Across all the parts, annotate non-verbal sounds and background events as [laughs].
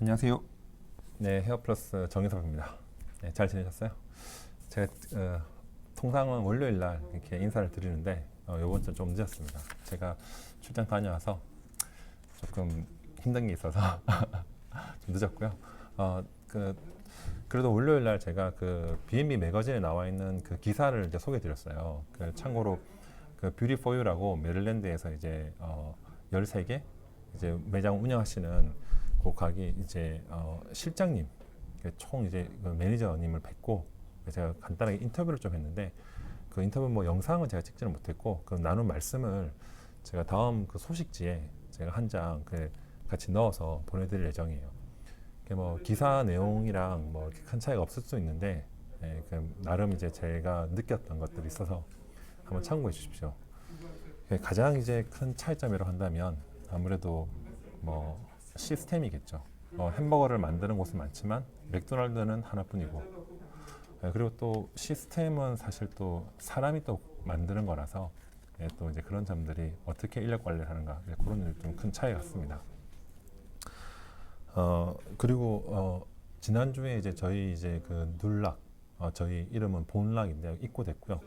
안녕하세요. 네, 헤어플러스 정혜섭입니다. 네, 잘 지내셨어요? 제가 어, 통상은 월요일 날 이렇게 인사를 드리는데 어, 이번 주 좀 늦었습니다. 제가 출장 다녀와서 조금 힘든 게 있어서 [laughs] 좀 늦었고요. 어, 그 그래도 월요일 날 제가 그 B&B 매거진에 나와 있는 그 기사를 이제 소개드렸어요. 그 참고로 그 뷰티 포유라고 메릴랜드에서 이제 어 13개 이제 매장 운영하시는 그 가게 이제 어 실장님 그총 이제 그 매니저님을 뵙고 제가 간단하게 인터뷰를 좀 했는데 그 인터뷰 뭐 영상은 제가 찍지는 못했고 그 나눈 말씀을 제가 다음 그 소식지에 제가 한 장 그 같이 넣어서 보내드릴 예정이에요. 그뭐 기사 내용이랑 뭐 큰 차이가 없을 수 있는데 예, 그 나름 이제 제가 느꼈던 것들이 있어서 한번 참고해 주십시오. 예, 가장 이제 큰 차이점이라고 한다면 아무래도 뭐 시스템이겠죠. 어, 햄버거를 만드는 곳은 많지만 맥도날드는 하나뿐이고 예, 그리고 또 시스템은 사실 또 사람이 또 만드는 거라서 예, 또 이제 그런 점들이 어떻게 인력 관리를 하는가 예, 그런 좀 큰 차이 같습니다. 어 그리고 어 지난주에 이제 저희 이제 그 눌락 어, 저희 이름은 본락인데 입고됐고요.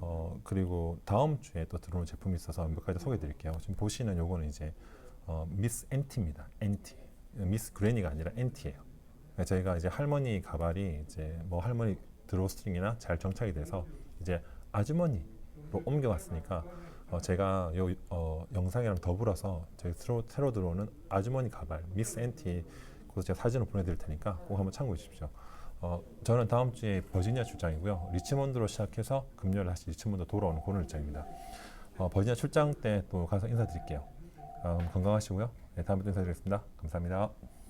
어 그리고 다음 주에 또 들어오는 제품이 있어서 몇 가지 소개해 드릴게요. 지금 보시는 요거는 이제 어, 미스 엔티입니다. 엔티. 미스 그레니가 아니라 엔티예요. 그러니까 저희가 이제 할머니 가발이 이제 뭐 할머니 드로스트링이나 잘 정착이 돼서 이제 아주머니로 옮겨갔으니까 어, 제가 요 어, 영상이랑 더불어서 저희 새로, 새로 들어오는 아주머니 가발 미스 엔티 그거 제가 사진을 보내드릴 테니까 꼭 한번 참고해 주십시오. 어, 저는 다음 주에 버지니아 출장이고요. 리치몬드로 시작해서 금요일 다시 리치몬드 돌아오는 그런 일정입니다. 어, 버지니아 출장 때 또 가서 인사드릴게요. 어, 건강하시고요. 네, 다음에 또 인사드리겠습니다. 감사합니다.